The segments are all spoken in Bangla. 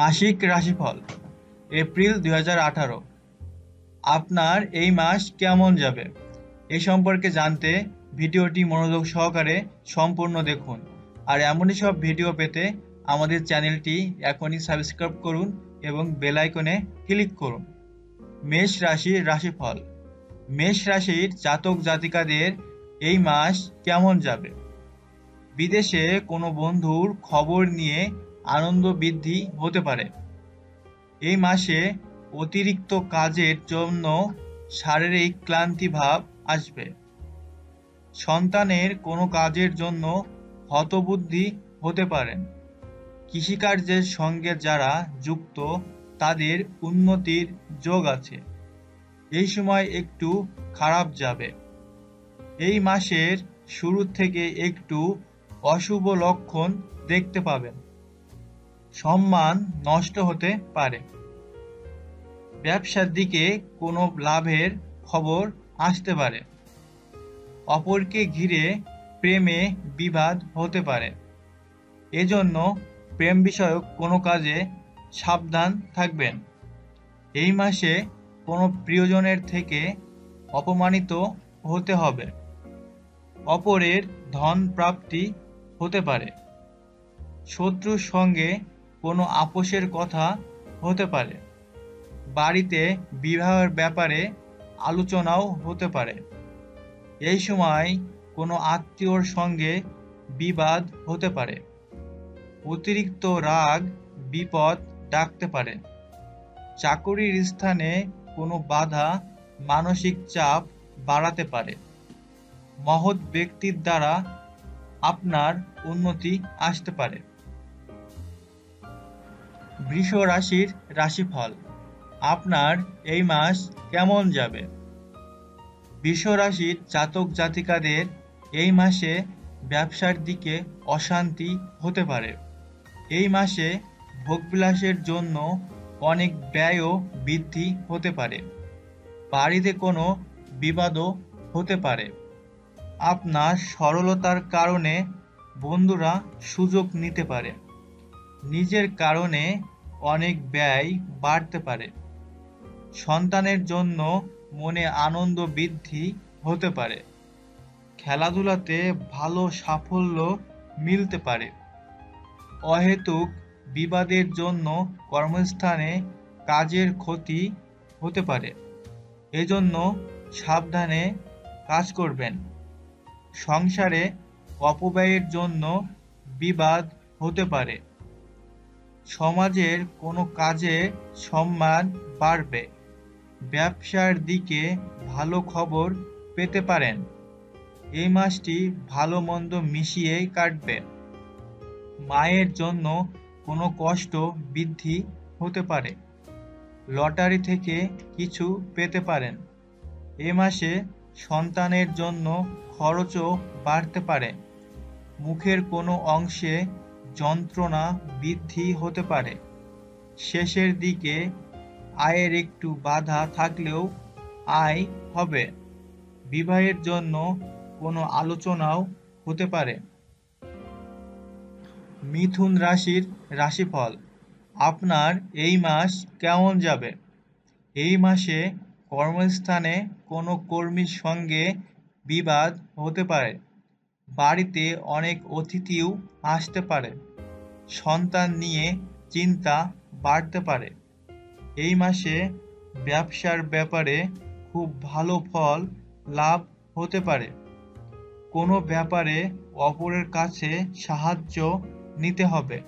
মাসিক রাশিফল, এপ্রিল দু হাজার আঠারো। আপনার এই মাস কেমন যাবে? এ সম্পর্কে জানতে ভিডিওটি মনোযোগ সহকারে সম্পূর্ণ দেখুন। আর এমনই সব ভিডিও পেতে আমাদের চ্যানেলটি এখনই সাবস্ক্রাইব করুন এবং বেল আইকনে ক্লিক করুন। মেষ রাশির রাশিফল, মেষ রাশির জাতক জাতিকাদের এই মাস কেমন যাবে? বিদেশে কোনো বন্ধুর খবর নিয়ে আনন্দ বৃদ্ধি হতে পারে। এই মাসে অতিরিক্ত কাজের জন্য শারীরিক ক্লান্তি ভাব আসবে। সন্তানের কোনো কাজের জন্য হতবুদ্ধি হতে পারেন কৃষিকার্যের সঙ্গে যারা যুক্ত, তাদের উন্নতির যোগ আছে। এই সময় একটু খারাপ যাবে। এই মাসের শুরু থেকে একটু অশুভ লক্ষণ দেখতে পাবেন। সম্মান নষ্ট হতে পারে। ব্যবসার দিকে কোনো লাভের খবর আসতে পারে। অপরকে ঘিরে প্রেমে বিবাদ হতে পারে। এজন্য প্রেম বিষয়ক কোনো কাজে সাবধান থাকবেন। এই মাসে কোনো প্রিয়জনের থেকে অপমানিত হতে হবে। অপরের ধন প্রাপ্তি হতে পারে। শত্রুর সঙ্গে কোনো আপোষের কথা হতে পারে। বাড়িতে বিবাহের ব্যাপারে আলোচনাও হতে পারে। এই সময় কোনো আত্মীয়র সঙ্গে বিবাদ হতে পারে। অতিরিক্ত রাগ, বিপদ ডাকতে পারে। চাকরির স্থানে কোনো বাধা মানসিক চাপ বাড়াতে পারে। মহৎ ব্যক্তির দ্বারা আপনার উন্নতি আসতে পারে। বৃষ রাশির রাশিফল। আপনার এই মাস কেমন যাবে? বৃষ রাশির জাতক জাতিকাদের এই মাসে ব্যবসার দিকে অশান্তি হতে পারে। এই মাসে ভোগবিলাসের জন্য অনেক ব্যয়ও বৃদ্ধি হতে পারে। বাড়িতে কোনো বিবাদও হতে পারে। আপনার সরলতার কারণে বন্ধুরা সুযোগ নিতে পারে। নিজের কারণে অনেক ব্যয় বাড়তে পারে। সন্তানের জন্য মনে আনন্দ বৃদ্ধি হতে পারে। খেলাধুলাতে ভালো সাফল্য মিলতে পারে। অহেতুক বিবাদের জন্য কর্মস্থানে কাজের ক্ষতি হতে পারে। এজন্য সাবধানে কাজ করবেন। সংসারে অপব্যয়ের জন্য বিবাদ হতে পারে। সমাজের কোনো কাজে সম্মান বাড়বে। ব্যবসার দিকে ভালো খবর পেতে পারেন। এই মাসটি ভালো মন্দ মিশিয়ে কাটবে। মায়ের জন্য কোনো কষ্ট বৃদ্ধি হতে পারে। লটারি থেকে কিছু পেতে পারেন। এ মাসে সন্তানের জন্য খরচও বাড়তে পারে। মুখের কোনো অংশে যন্ত্রণা বৃদ্ধি হতে পারে। শেষের দিকে আয়ের একটু বাধা থাকলেও আয় হবে। বিবাহের জন্য কোনো আলোচনাও হতে পারে। মিথুন রাশির রাশিফল, আপনার এই মাস কেমন যাবে? এই মাসে কর্মস্থানে কোনো কর্মীর সঙ্গে বিবাদ হতে পারে। বাড়িতে অনেক অতিথিও আসতে পারে। সন্তান নিয়ে চিন্তা বাড়তে পারে। এই মাসে ব্যবসার ব্যাপারে খুব ভালো ফল লাভ হতে পারে। কোনো ব্যাপারে অপরের কাছে সাহায্য নিতে হবে।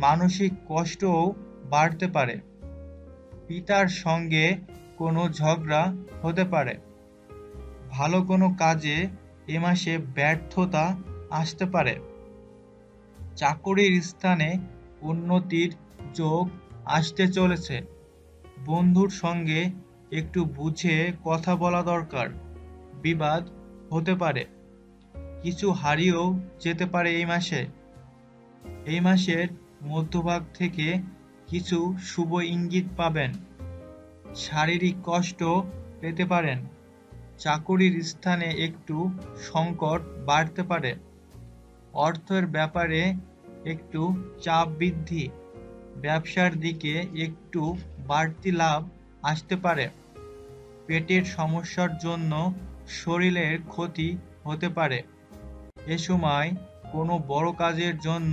মানসিক কষ্টও বাড়তে পারে। পিতার সঙ্গে কোনো ঝগড়া হতে পারে। ভালো কোনো কাজে এ মাসে ব্যর্থতা আসতে পারে। চাকরির স্থানে উন্নতির যোগ আসতে চলেছে। বন্ধুর সঙ্গে একটু বুঝে কথা বলা দরকার। বিবাদ হতে পারে। কিছু হারিয়েও যেতে পারে এই মাসে। এই মাসের মধ্যভাগ থেকে কিছু শুভ ইঙ্গিত পাবেন। শারীরিক কষ্ট পেতে পারেন। চাকুরির স্থানে একটু সংকট বাড়তে পারে। অর্থের ব্যাপারে একটু চাপ বৃদ্ধি, ব্যবসার দিকে একটু বাড়তি লাভ আসতে পারে। পেটের সমস্যার জন্য শরীরের ক্ষতি হতে পারে। এ সময় কোনো বড় কাজের জন্য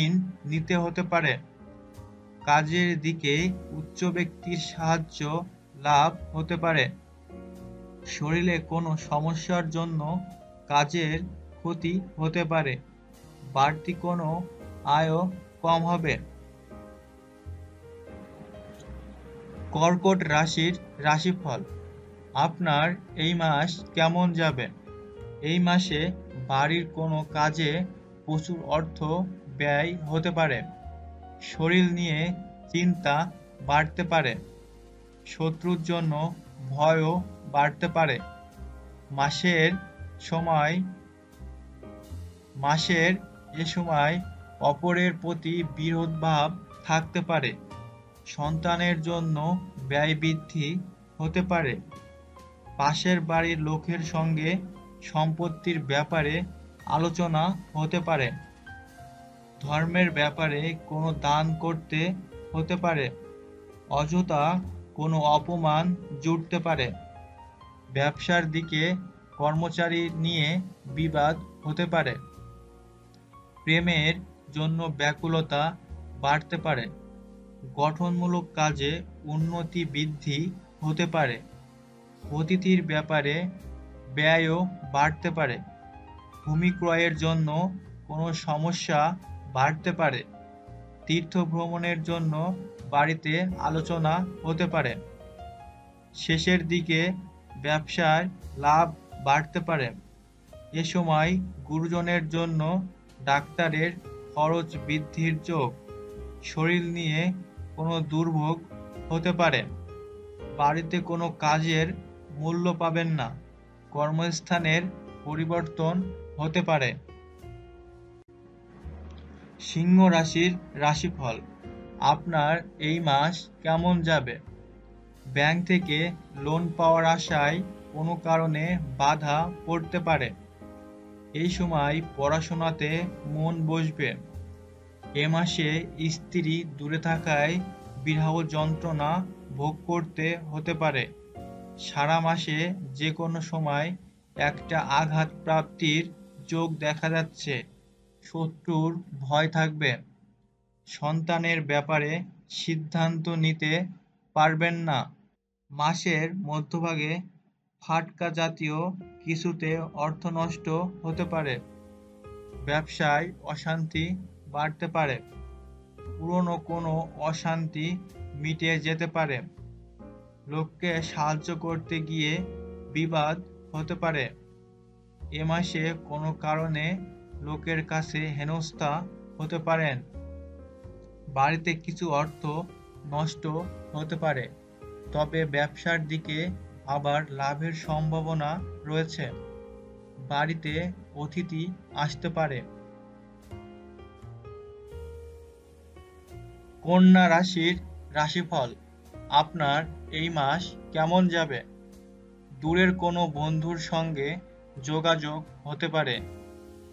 ঋণ নিতে হতে পারে। কাজের দিকে উচ্চ ব্যক্তির সাহায্য লাভ হতে পারে। শরীরে কোনো সমস্যার জন্য কাজের ক্ষতি হতে পারে। বাড়তি কোনো আয়ও কম হবে। কর্কট রাশির রাশিফল, আপনার এই মাস কেমন যাবে? এই মাসে বাড়ির কোনো কাজে প্রচুর অর্থ ব্যয় হতে পারে। শরীর নিয়ে চিন্তা বাড়তে পারে। শত্রুর জন্য ভয়ও বাড়তে পারে। মাসের সময়, মাসের এ সময় অপরের প্রতি বিরোধ ভাব থাকতে পারে। সন্তানের জন্য ব্যয় বৃদ্ধি হতে পারে। পাশের বাড়ির লোকের সঙ্গে সম্পত্তির ব্যাপারে আলোচনা হতে পারে। ধর্মের ব্যাপারে কোনো দান করতে হতে পারে। অযথা কোনো অপমান জুটতে পারে। ব্যবসার দিকে কর্মচারী নিয়ে বিবাদ হতে পারে। প্রেমের জন্য ব্যাকুলতা বাড়তে পারে। গঠনমূলক কাজে উন্নতি বৃদ্ধি হতে পারে। অতিথির ব্যাপারে ব্যয়ও বাড়তে পারে। ভূমি ক্রয়ের জন্য কোনো সমস্যা বাড়তে পারে। তীর্থ ভ্রমণের জন্য বাড়িতে আলোচনা হতে পারে। শেষের দিকে ব্যবসায় লাভ বাড়তে পারে। এ সময় গুরুজনের জন্য ডাক্তারের খরচ বৃদ্ধির যোগ শরীর নিয়ে কোনো দুর্ভোগ হতে পারে। বাড়িতে কোনো কাজের মূল্য পাবেন না। কর্মস্থানের পরিবর্তন হতে পারে। সিংহ রাশির রাশিফল, আপনার এই মাস কেমন যাবে? ব্যাংক থেকে লোন পাওয়ার আশায় কোনো কারণে বাধা পড়তে পারে। এই সময় পড়াশোনাতে মন বসবে। এ মাসে স্ত্রী দূরে থাকায় বিরহ যন্ত্রণা ভোগ করতে হতে পারে। সারা মাসে যে কোনো সময় একটা আঘাত প্রাপ্তির যোগ দেখা যাচ্ছে। শত্রুর ভয় থাকবে। সন্তানের ব্যাপারে সিদ্ধান্ত নিতে পারবেন না। মাসের মধ্যভাগে ফাটকা জাতীয় কিছুতে অর্থ নষ্ট হতে পারে। ব্যবসায় অশান্তি বাড়তে পারে। পুরনো কোনো অশান্তি মিটে যেতে পারে। লোককে সাহায্য করতে গিয়ে বিবাদ হতে পারে। এ মাসে কোনো কারণে লোকের কাছে হেনস্থা হতে পারেন। বাড়িতে কিছু অর্থ নষ্ট হতে পারে। তবে ব্যবসার দিকে আবার লাভের সম্ভাবনা রয়েছে। বাড়িতে অতিথি আসতে পারে। কন্যা রাশির রাশিফল, আপনার এই মাস কেমন যাবে? দূরের কোনো বন্ধুর সঙ্গে যোগাযোগ হতে পারে।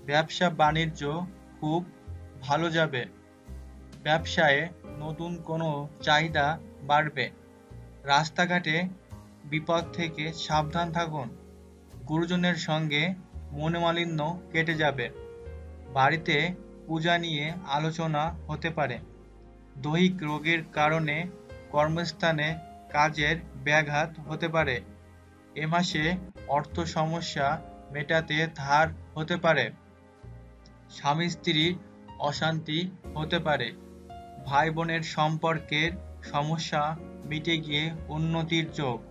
ব্যবসা বাণিজ্য খুব ভালো যাবে। ব্যবসায়ে নতুন কোনো চাহিদা বাড়বে। রাস্তাঘাটে বিপদ থেকে সাবধান থাকুন। গুরুজনের সঙ্গে মনোমালিন্য কেটে যাবে। বাড়িতে পূজা নিয়ে আলোচনা হতে পারে। দৈহিক রোগের কারণে কর্মস্থানে কাজের ব্যাঘাত হতে পারে। এ মাসে অর্থ সমস্যা মেটাতে ধার হতে পারে। স্বামী স্ত্রীর অশান্তি হতে পারে। ভাই বোনের সম্পর্কের সমস্যা মিটে গিয়ে উন্নতির যোগ।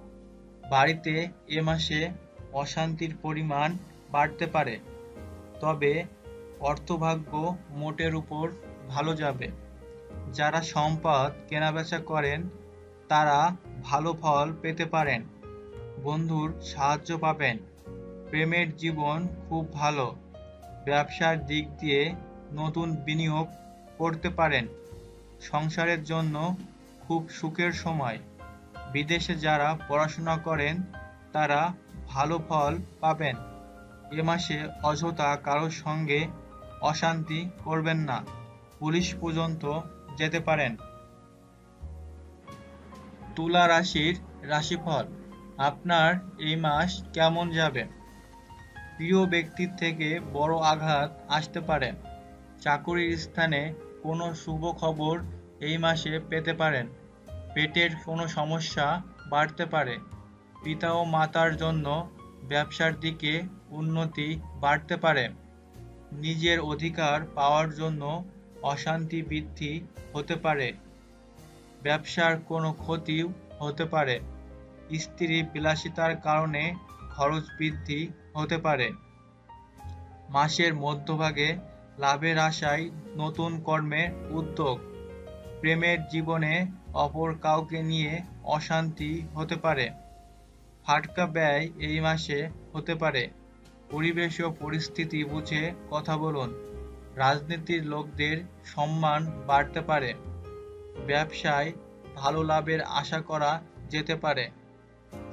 বাড়িতে এ মাসে অশান্তির পরিমাণ বাড়তে পারে। তবে অর্থভাগ্য মোটের উপর ভালো যাবে। যারা সম্পদ কেনাবেচা করেন, তারা ভালো ফল পেতে পারেন। বন্ধুর সাহায্য পাবেন। প্রেমের জীবন খুব ভালো। ব্যবসার দিক দিয়ে নতুন বিনিয়োগ করতে পারেন। সংসারের জন্য খুব সুখের সময়। বিদেশে যারা পড়াশোনা করেন, তারা ভালো ফল পাবেন। এ মাসে অযথা কারোর সঙ্গে অশান্তি করবেন না। পুলিশ পর্যন্ত যেতে পারেন। তুলা রাশির রাশিফল, আপনার এই মাস কেমন যাবে? প্রিয় ব্যক্তির থেকে বড় আঘাত আসতে পারে। চাকুরির স্থানে কোনো শুভ খবর এই মাসে পেতে পারেন। পেটের কোনো সমস্যা বাড়তে পারে। পিতা ও মাতার জন্য ব্যবসার দিকে উন্নতি বাড়তে পারে। নিজের অধিকার পাওয়ার জন্য অশান্তি বৃদ্ধি হতে পারে। ব্যবসার কোনো ক্ষতিও হতে পারে। স্ত্রী বিলাসিতার কারণে খরচ বৃদ্ধি হতে পারে। মাসের মধ্যভাগে লাভের আশায় নতুন কর্মের উদ্যোগ। প্রেমের জীবনে অপর কাউকে নিয়ে অশান্তি হতে পারে। ফাটকা ব্যয় এই মাসে হতে পারে। পরিবেশ ও পরিস্থিতি বুঝে কথা বলুন। রাজনীতির লোকদের সম্মান বাড়তে পারে। ব্যবসায় ভালো লাভের আশা করা যেতে পারে।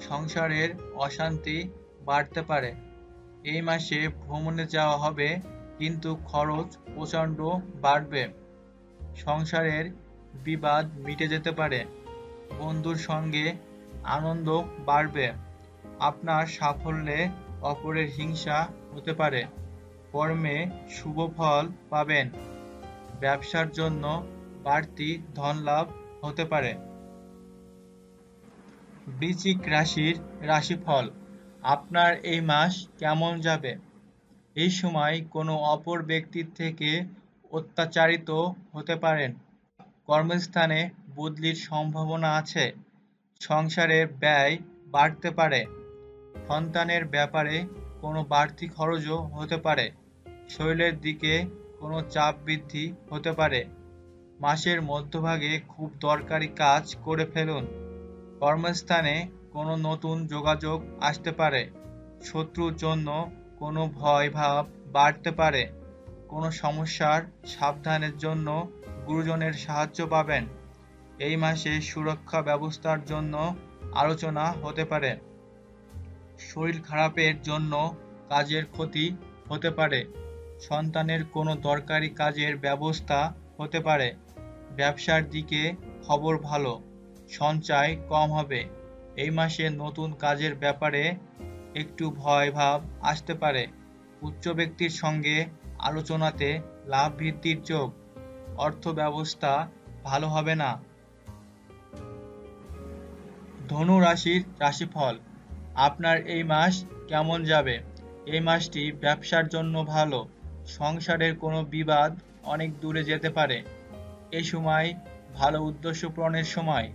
সংসারের অশান্তি বাড়তে পারে। এই মাসে ভ্রমণে যাওয়া হবে, কিন্তু খরচ প্রচণ্ড বাড়বে। সংসারের বিবাদ মিটে যেতে পারে। বন্ধুর সঙ্গে আনন্দ বাড়বে। আপনার সাফল্যে অপরের হিংসা হতে পারে। কর্মে শুভ ফল পাবেন। ব্যবসার জন্য বাড়তি ধন লাভ হতে পারে। বৃশ্চিক রাশির রাশিফল, আপনার এই মাস কেমন যাবে? এই সময় কোনো অপর ব্যক্তির থেকে অত্যাচারিত হতে পারেন। কর্মস্থানে বদলির সম্ভাবনা আছে। সংসারে ব্যয় বাড়তে পারে। সন্তানের ব্যাপারে কোনো বাড়তি খরচও হতে পারে। শরীরের দিকে কোনো চাপ বৃদ্ধি হতে পারে। মাসের মধ্যভাগে খুব দরকারি কাজ করে ফেলুন। কর্মস্থানে কোনো নতুন যোগাযোগ আসতে পারে। শত্রুর জন্য কোনো ভয় ভাব বাড়তে পারে। কোনো সমস্যার সাবধানের জন্য গুরুজনের সাহায্য পাবেন। এই মাসে সুরক্ষা ব্যবস্থার জন্য আলোচনা হতে পারে। শরীর খারাপের জন্য কাজের ক্ষতি হতে পারে। সন্তানের কোনো দরকারি কাজের ব্যবস্থা হতে পারে। ব্যবসার দিকে খবর ভালো, সঞ্চয় কম হবে। এই মাসে নতুন কাজের ব্যাপারে একটু ভয় ভাব আসতে পারে। উচ্চ ব্যক্তির সঙ্গে আলোচনাতে লাভ বৃদ্ধির যোগ। অর্থ ব্যবস্থা ভালো হবে না। ধনু রাশির রাশিফল, আপনার এই মাস কেমন যাবে? এই মাসটি ব্যবসার জন্য ভালো, সংসারের কোনো বিবাদ অনেক দূরে যেতে পারে। এই সময় ভালো উদ্দেশ্য পূরণের সময়।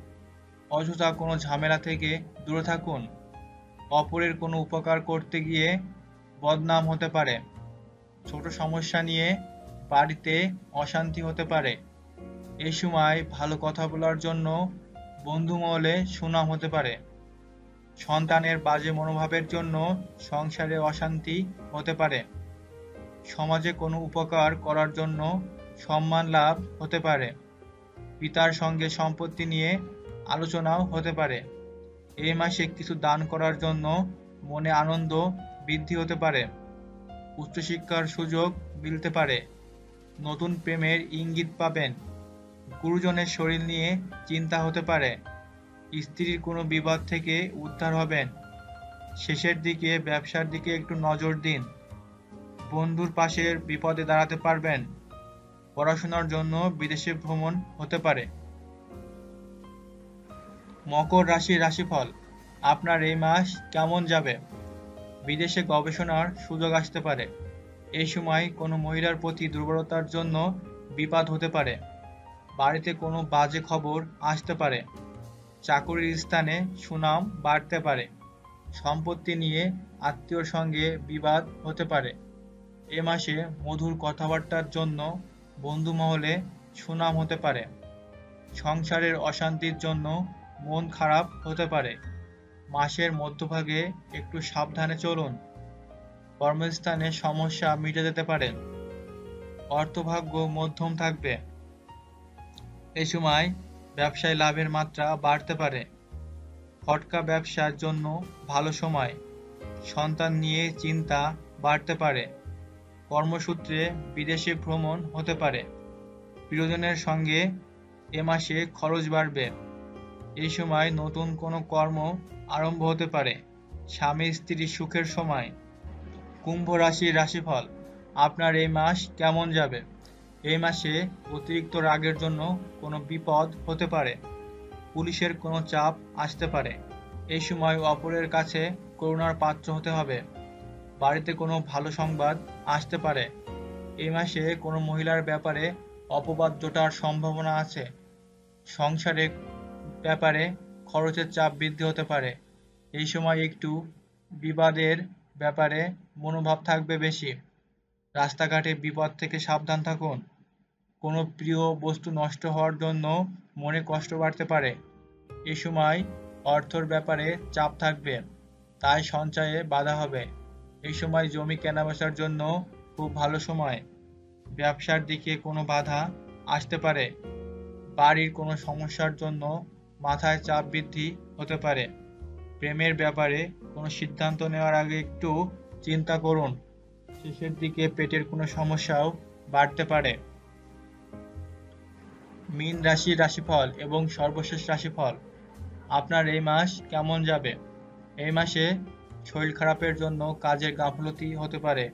অযথা কোনো ঝামেলা থেকে দূরে থাকুন। অপরের কোনো উপকার করতে গিয়ে বদনাম হতে পারে। ছোট সমস্যা নিয়ে বাড়িতে অশান্তি হতে পারে। এ সময় ভালো কথা বলার জন্য বন্ধু মহলে সুনাম হতে পারে। সন্তানের বাজে মনোভাবের জন্য সংসারে অশান্তি হতে পারে। সমাজে কোনো উপকার করার জন্য সম্মান লাভ হতে পারে। পিতার সঙ্গে সম্পত্তি নিয়ে আলোচনাও হতে পারে। এই মাসে কিছু দান করার জন্য মনে আনন্দ বৃদ্ধি হতে পারে। উচ্চশিক্ষার সুযোগ মিলতে পারে। নতুন প্রেমের ইঙ্গিত পাবেন। গুরুজনের শরীর নিয়ে চিন্তা হতে পারে। স্ত্রীর কোনো বিবাদ থেকে উদ্ধার হবেন। শেষের দিকে ব্যবসার দিকে একটু নজর দিন। বন্ধুর পাশের বিপদে দাঁড়াতে পারবেন। পড়াশোনার জন্য বিদেশে ভ্রমণ হতে পারে। মকর রাশির রাশিফল, আপনার এই মাস কেমন যাবে? বিদেশে গবেষণার সুযোগ আসতে পারে। এই সময় কোনো মহিলার প্রতি দুর্বলতার জন্য বিপদ হতে পারে। বাড়িতে কোনো বাজে খবর আসতে পারে। চাকুরির স্থানে সুনাম বাড়তে পারে। সম্পত্তি নিয়ে আত্মীয়র সঙ্গে বিবাদ হতে পারে। এ মাসে মধুর কথাবার্তার জন্য বন্ধু মহলে সুনাম হতে পারে। সংসারের অশান্তির জন্য মন খারাপ হতে পারে। মাসের মধ্যভাগে একটু সাবধানে চলুন। কর্মস্থানে সমস্যা মিটে যেতে পারে। অর্থভাগ্য মধ্যম থাকবে। এ সময় ব্যবসায় লাভের মাত্রা বাড়তে পারে। ফটকা ব্যবসার জন্য ভালো সময়। সন্তান নিয়ে চিন্তা বাড়তে পারে। কর্মসূত্রে বিদেশে ভ্রমণ হতে পারে। প্রিয়জনের সঙ্গে এ মাসে খরচ বাড়বে। এই সময় নতুন কোনো কর্ম আরম্ভ হতে পারে। স্বামী স্ত্রীর সুখের সময়। কুম্ভ রাশির রাশিফল। আপনার এই মাস কেমন যাবে? এই মাসে অতিরিক্ত রাগের জন্য কোনো বিপদ হতে পারে। পুলিশের কোনো চাপ আসতে পারে। এই সময় অপরের কাছে করুণার পাত্র হতে হবে। বাড়িতে কোনো ভালো সংবাদ আসতে পারে। এই মাসে কোনো মহিলার ব্যাপারে অপবাদ জোটার সম্ভাবনা আছে। সংসারে ব্যাপারে খরচের চাপ বৃদ্ধি হতে পারে। এই সময় একটু বিবাদের ব্যাপারে মনোভাব থাকবে বেশি। রাস্তাঘাটে বিপদ থেকে সাবধান থাকুন। কোনো প্রিয় বস্তু নষ্ট হওয়ার জন্য মনে কষ্ট বাড়তে পারে। এ সময় অর্থর ব্যাপারে চাপ থাকবে, তাই সঞ্চয়ে বাধা হবে। এই সময় জমি কেনাবেচার জন্য খুব ভালো সময়। ব্যবসার দিকে কোনো বাধা আসতে পারে। বাড়ির কোনো সমস্যার জন্য মাথায় চাপ বৃদ্ধি হতে পারে। প্রেমের ব্যাপারে কোনো সিদ্ধান্ত নেওয়ার আগে একটু চিন্তা করুন। শেষের দিকে পেটের কোনো সমস্যাও বাড়তে পারে। মীন রাশির রাশিফল এবং সর্বশেষ রাশিফল, আপনার এই মাস কেমন যাবে? এই মাসে শরীর খারাপের জন্য কাজের গাফলতি হতে পারে,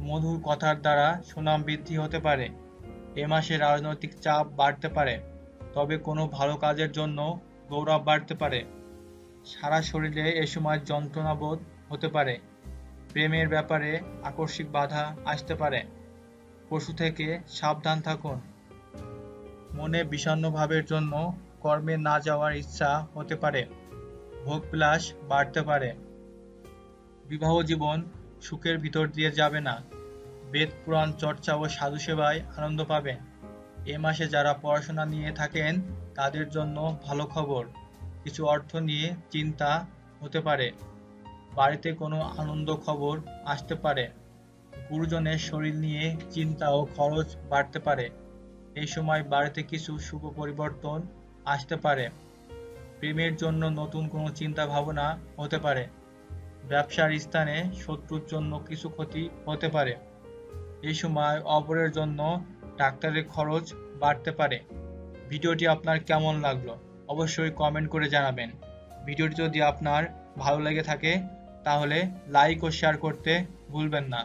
মধুর কথার দ্বারা সুনাম বৃদ্ধি হতে পারে, এ মাসে রাজনৈতিক চাপ বাড়তে পারে, তবে কোনো ভালো কাজের জন্য গৌরব বাড়তে পারে। সারা শরীরে এ সময় যন্ত্রণাবোধ হতে পারে। প্রেমের ব্যাপারে আকস্মিক বাধা আসতে পারে। পশু থেকে সাবধান থাকুন। মনে বিষণ্ণ ভাবের জন্য কর্মে না যাওয়ার ইচ্ছা হতে পারে। ভোগ বিলাস বাড়তে পারে। বিবাহ জীবন সুখের ভিতর দিয়ে যাবে না। বেদ, পুরাণ, চর্চা ও সাধু সেবায় আনন্দ পাবেন। এ মাসে যারা পড়াশোনা নিয়ে থাকেন, তাদের জন্য ভালো খবর। কিছু অর্থ নিয়ে চিন্তা হতে পারে। বাড়িতে কোনো আনন্দ খবর আসতে পারে। গুরুজনের শরীর নিয়ে চিন্তা ও খরচ বাড়তে পারে। এই সময় বাড়িতে কিছু শুভ পরিবর্তন আসতে পারে। প্রেমের জন্য নতুন কোনো চিন্তা ভাবনা হতে পারে। ব্যবসার স্থানে শত্রুর জন্য কিছু ক্ষতি হতে পারে। এই সময় অপরের জন্য ডাক্তারের খরচ বাড়তে পারে। ভিডিওটি আপনার কেমন লাগল? অবশ্যই কমেন্ট করে জানাবেন। ভিডিওটি যদি আপনার ভালো লেগে থাকে, তাহলে লাইক ও শেয়ার করতে ভুলবেন না।